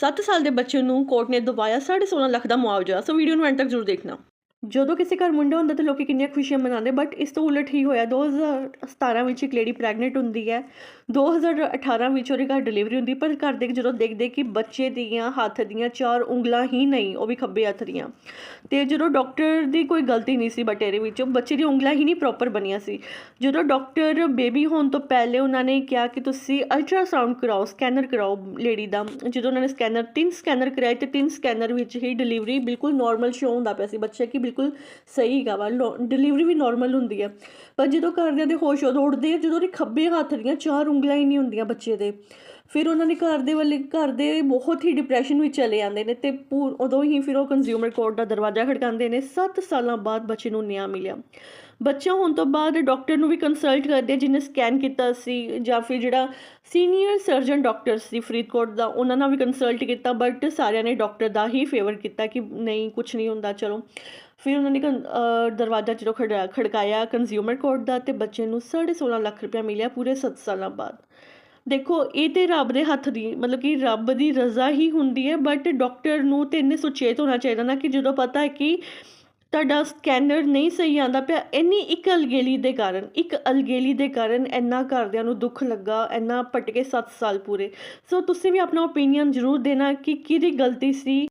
7 ਸਾਲ ਦੇ ਬੱਚੇ ਨੂੰ ਕੋਰਟ ਨੇ ਦਵਾਇਆ 16.5 ਲੱਖ ਦਾ ਮੁਆਵਜ਼ਾ। ਸੋ ਵੀਡੀਓ ਨੂੰ ਐਂਡ ਤੱਕ ਜ਼ਰੂਰ ਦੇਖਣਾ। ਜਦੋਂ ਕਿਸੇ ਘਰ ਮੁੰਡਾ ਹੁੰਦਾ ਤਾਂ ਲੋਕੀ ਕਿੰਨੀਆਂ ਖੁਸ਼ੀਆਂ ਮਨਾਉਂਦੇ ਬਟ ਇਸ ਤੋਂ ਉਲਟ ਹੀ ਹੋਇਆ 2017 ਵਿੱਚ ਇੱਕ ਲੇਡੀ ਪ੍ਰੈਗਨੈਂਟ ਹੁੰਦੀ ਹੈ 2018 ਵਿੱਚ ਉਹਦੇ ਘਰ ਡਿਲੀਵਰੀ ਹੁੰਦੀ, ਪਰ ਘਰ ਦੇ ਜਦੋਂ ਦੇਖਦੇ ਕਿ ਬੱਚੇ ਦੀਆਂ ਹੱਥ ਦੀਆਂ ਚਾਰ ਉਂਗਲਾਂ ਹੀ ਨਹੀਂ, ਉਹ ਵੀ ਖੱਬੇ ਹੱਥ ਦੀਆਂ। ਤੇ ਜਦੋਂ ਡਾਕਟਰ ਦੀ ਕੋਈ ਗਲਤੀ ਨਹੀਂ ਸੀ ਬਟੇਰੇ ਇਹਦੇ ਵਿੱਚ, ਬੱਚੇ ਦੀ ਉਂਗਲਾਂ ਹੀ ਨਹੀਂ ਪ੍ਰੋਪਰ ਬਣੀਆਂ ਸੀ। ਜਦੋਂ ਡਾਕਟਰ ਬੇਬੀ ਹੋਣ ਤੋਂ ਪਹਿਲੇ ਉਹਨਾਂ ਨੇ ਕਿਹਾ ਕਿ ਤੁਸੀਂ ਅਲਟਰਾਸਾਊਂਡ ਕਰਾਓ ਸਕੈਨਰ ਕਰਾਓ ਲੇਡੀ ਦਾ, ਜਦੋਂ ਉਹਨਾਂ ਨੇ ਸਕੈਨਰ ਤਿੰਨ ਸਕੈਨਰ ਕਰਾਏ ਤੇ ਤਿੰਨ ਸਕੈਨਰ ਵਿੱਚ ਹੀ ਡਿਲੀਵਰੀ ਬਿਲਕੁਲ ਨਾਰਮਲ ਸ਼ੋ ਹੁੰਦਾ ਪਿਆ ਸੀ ਬੱਚੇ ਕਿ ਬਿਲਕੁਲ ਸਹੀ ਗਾ ਵਾ ਡਿਲੀਵਰੀ ਵੀ ਨਾਰਮਲ ਹੁੰਦੀ ਹੈ ਪਰ ਜਦੋਂ ਘਰਦਿਆਂ ਦੇ ਹੋਸ਼ ਉਦੋਂ ਉੱਡਦੇ ਆ, ਜਦੋਂ ਉਹਦੇ ਖੱਬੇ ਹੱਥ ਦੀਆਂ ਚਾਰ ਉਂਗਲਾਂ ਹੀ ਨਹੀਂ ਹੁੰਦੀਆਂ ਬੱਚੇ ਦੇ। ਫਿਰ ਉਹਨਾਂ ਦੇ ਘਰ ਦੇ ਵੱਲੇ, ਘਰ ਦੇ ਬਹੁਤ ਹੀ ਡਿਪਰੈਸ਼ਨ ਵਿੱਚ ਚਲੇ ਜਾਂਦੇ ਨੇ ਤੇ ਪੂ- ਉਦੋਂ ਹੀ ਫਿਰ ਉਹ ਕੰਜ਼ਿਊਮਰ ਕੋਰਟ ਦਾ ਦਰਵਾਜ਼ਾ ਖੜਕਾਉਂਦੇ ਨੇ 7 ਸਾਲਾਂ ਬਾਅਦ ਬੱਚੇ ਨੂੰ ਨਿਆਂ ਮਿਲਿਆ। ਬੱਚਾ ਹੋਣ ਤੋਂ ਬਾਅਦ ਡਾਕਟਰ ਨੂੰ ਵੀ ਕੰਸਲਟ ਕਰਦੇ ਜਿਹਨੇ ਸਕੈਨ ਕੀਤਾ ਸੀ ਜਾਂ ਫਿਰ ਜਿਹੜਾ ਸੀਨੀਅਰ ਸਰਜਨ ਡਾਕਟਰ ਸੀ ਫਰੀਦਕੋਟ ਦਾ, ਉਹਨਾਂ ਨਾਲ ਵੀ ਕੰਸਲਟ ਕੀਤਾ ਬਟ ਸਾਰਿਆਂ ਨੇ ਡਾਕਟਰ ਦਾ ਹੀ ਫੇਵਰ ਕੀਤਾ ਕਿ ਨਹੀਂ ਕੁਝ ਨਹੀਂ ਹੁੰਦਾ, ਚਲੋ। ਫਿਰ ਉਹਨਾਂ ਨੇ ਕੰ- ਦਰਵਾਜ਼ਾ ਜਦੋਂ ਖੜਾ ਖੜਕਾਇਆ ਕੰਜ਼ਿਊਮਰ ਕੋਰਟ ਦਾ ਤੇ ਬੱਚੇ ਨੂੰ 16.5 ਲੱਖ ਰੁਪਇਆ ਮਿਲਿਆ ਪੂਰੇ 7 ਸਾਲਾਂ ਬਾਅਦ। ਦੇਖੋ, ਇਹ ਤੇ ਰੱਬ ਦੇ ਹੱਥ ਦੀ, ਮਤਲਬ ਕਿ ਰੱਬ ਦੀ ਰਜ਼ਾ ਹੀ ਹੁੰਦੀ ਹੈ ਬਟ ਡਾਕਟਰ ਨੂੰ ਤੇ ਇੰਨੇ ਸੁਚੇਤ ਹੋਣਾ ਚਾਹੀਦਾ ਨਾ ਕਿ ਜਦੋਂ ਪਤਾ ਹੈ ਕਿ ਤੁਹਾਡਾ ਸਕੈਨਰ ਨਹੀਂ ਸਹੀ ਆਂਦਾ ਪਿਆ, ਇੰਨੀ ਇੱਕ ਅਲਗੇਲੀ ਦੇ ਕਾਰਨ, ਇੱਕ ਅਲਗੇਲੀ ਦੇ ਕਾਰਨ ਇੰਨਾ ਘਰਦਿਆਂ ਨੂੰ ਦੁੱਖ ਲੱਗਾ, ਇੰਨਾ ਭਟਕੇ 7 ਸਾਲ ਪੂਰੇ। ਸੋ ਤੁਸੀਂ ਵੀ ਆਪਣਾ ਓਪੀਨੀਅਨ ਜ਼ਰੂਰ ਦੇਣਾ ਕਿ ਕਿਹਦੀ ਗਲਤੀ ਸੀ?